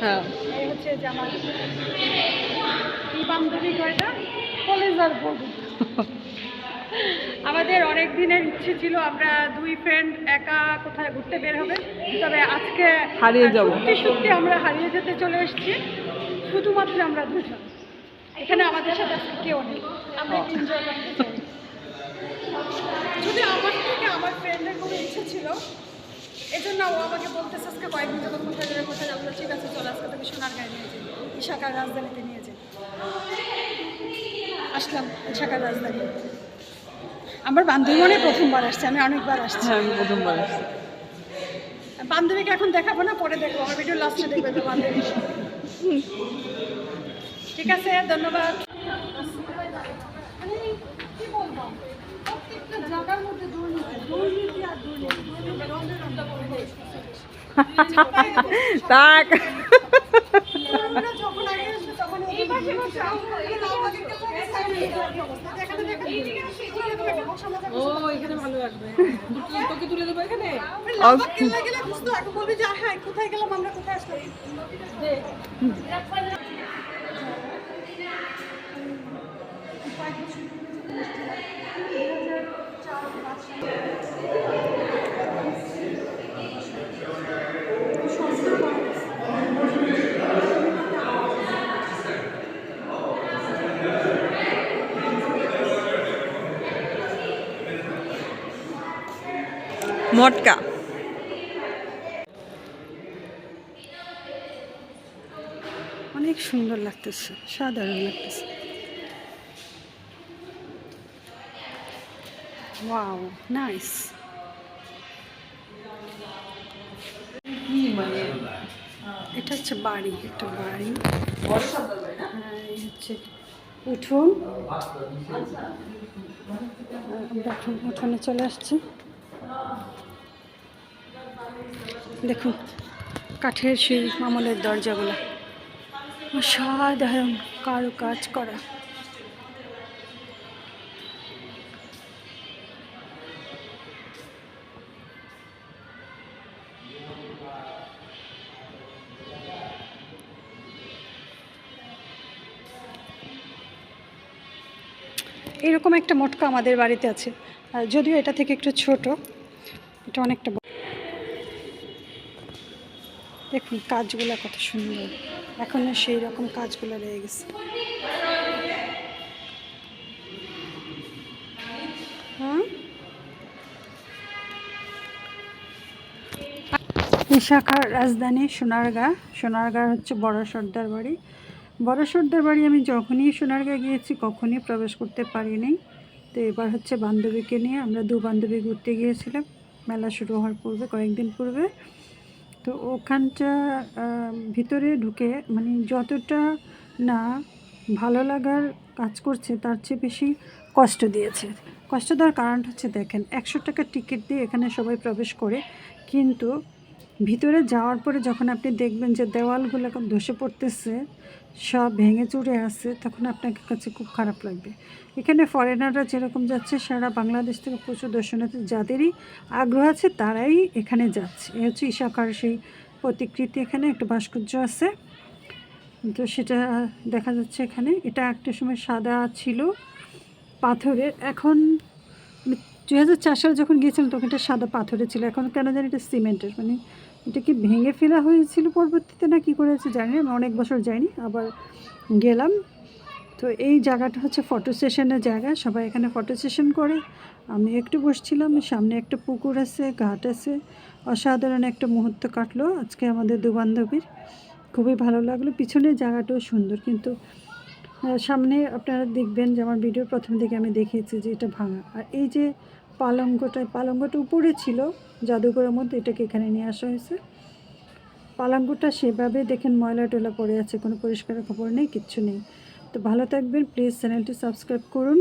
হ্যাঁ। এই হচ্ছে যে আমার কি বান্ধবী কয়টা কলেজার বন্ধু আমাদের অনেক দিনের ইচ্ছে ছিল আমরা দুই ফ্রেন্ড একা কোথায় ঘুরতে বের হবে তবে আজকে হারিয়ে যাব। সত্যি সত্যি আমরা হারিয়ে যেতে চলে এসেছি শুধুমাত্র আমরা দুজন। এখানে আমাদের সাথে আজকে কেউ নেই আমরা এনজয় করতে যদি আমার থেকে আমার ফ্রেন্ডের কোনো ইচ্ছে ছিল এজন্য ও আমাকে বলতেছে আজকে কয়েকদিন যখন কোথায় যাবে কোথায় যাব? ঠিক আছে চলো আজকে তুমি সোনার গায়ে নিয়ে যাই। ইশাকার রাজধানীতে নিয়ে যাই। আসলাম ইশাকার রাজধানী আমার বান্ধবী মনে প্রথমবার আসছে আমি অনেকবার আসছি। হ্যাঁ আমি প্রথমবার আসছি। বান্ধবীকে এখন দেখাবো না পরে দেখব। আমার ভিডিও লাস্টে দেখবে তো বান্ধবী। ঠিক আছে ধন্যবাদ মানে কি বলব? প্রত্যেকটা জায়গার মধ্যে দুর্নীতি, দুর্নীতি আর দুর্নীতি, দুর্নীতি, রঙে রঙে পরিবেশ। তাক আমরা যখন আগে আসব তখন এই পাশে বসে আমাদেরকে তো সাইড দিয়ে দেওয়ার কি অবস্থা? এখানে দেখেন, এরকম একটা বসা মজা ও এখানে ভালো লাগবে তোকে তুলে দেবো এখানে লাভা কিনলে গেলে বুঝতো এখন বলবি যে হ্যাঁ কোথায় গেলাম আমরা কোথায় আসলাম মটকা। অনেক সুন্দর লাগতেছে সাধারণ লাগতেছে। Wow nice. এটা হচ্ছে বাড়ি একটা বাড়ি। হ্যাঁ, হচ্ছে উঠুন। আমরা উঠোনে চলে আসছি। দেখুন, কাঠের সেই আমলের দরজাগুলো। অসাধারণ কারও কাজ করা। এরকম একটা মটকা আমাদের বাড়িতে আছে। যদিও এটা থেকে একটু ছোট, এটা অনেকটা। দেখুন, কাজগুলো কত সুন্দর। এখনও সেই রকম কাজগুলো রয়ে গেছে। বিশাখার রাজধানী সোনারগাঁ। সোনারগাঁ হচ্ছে বড় সর্দার বাড়ি। বড় সর্দার বাড়ি আমি যখনই সোনারগাঁ গিয়েছি, কখনই প্রবেশ করতে পারিনি। তো এবার হচ্ছে বান্ধবীকে নিয়ে আমরা দু বান্ধবী ঘুরতে গিয়েছিলাম। মেলা শুরু হওয়ার পূর্বে, কয়েকদিন পূর্বে। তো ওখানটা ভিতরে ঢুকে মানে যতটা না ভালো লাগার কাজ করছে, তার চেয়ে বেশি কষ্ট দিয়েছে। কষ্ট দেওয়ার কারণটা হচ্ছে, দেখেন, একশো টাকার টিকিট দিয়ে এখানে সবাই প্রবেশ করে, কিন্তু ভিতরে যাওয়ার পরে যখন আপনি দেখবেন যে দেওয়ালগুলো এখন ধসে পড়তেছে, সব ভেঙে চুরে আছে, তখন আপনার কাছে খুব খারাপ লাগবে। এখানে ফরেনাররা যেরকম যাচ্ছে, সারা বাংলাদেশ থেকে প্রচুর দর্শনার্থী যাদেরই আগ্রহ আছে তারাই এখানে যাচ্ছে। এ হচ্ছে ঈশাকার সেই প্রতিকৃতি এখানে, একটা ভাস্কর্য আছে। তো সেটা দেখা যাচ্ছে এখানে। এটা একটা সময় সাদা ছিল পাথরের এখন দু হাজার চার সালে যখন গিয়েছিলাম, তখন এটা সাদা পাথরের ছিল। এখন কেন জানি এটা সিমেন্টের। মানে এটা কি ভেঙে ফেলা হয়েছিল পরবর্তীতে না কি করেছে জানি না, আমি অনেক বছর যাইনি, আবার গেলাম। তো এই জায়গাটা হচ্ছে ফটো সেশনের জায়গা, সবাই এখানে ফটো সেশন করে। আমি একটু বসছিলাম, সামনে একটা পুকুর আছে, ঘাট আছে। অসাধারণ একটা মুহূর্ত কাটলো আজকে আমাদের দু বান্ধবীর। খুবই ভালো লাগল পিছনের জায়গাটাও সুন্দর, কিন্তু সামনে আপনারা দেখবেন যে আমার ভিডিওর প্রথম দিকে আমি দেখিয়েছি যে এটা ভাঙা। আর এই যে পালঙ্গটা পালঙ্গটা উপরে ছিল, জাদুঘরের মধ্যে এটাকে এখানে নিয়ে আসা হয়েছে। পালঙ্গটা সেভাবে দেখেন ময়লা টয়লা পড়ে আছে, কোনো পরিষ্কার খবর নেই, কিচ্ছু নেই। তো ভালো থাকবেন, প্লিজ চ্যানেলটি সাবস্ক্রাইব করুন।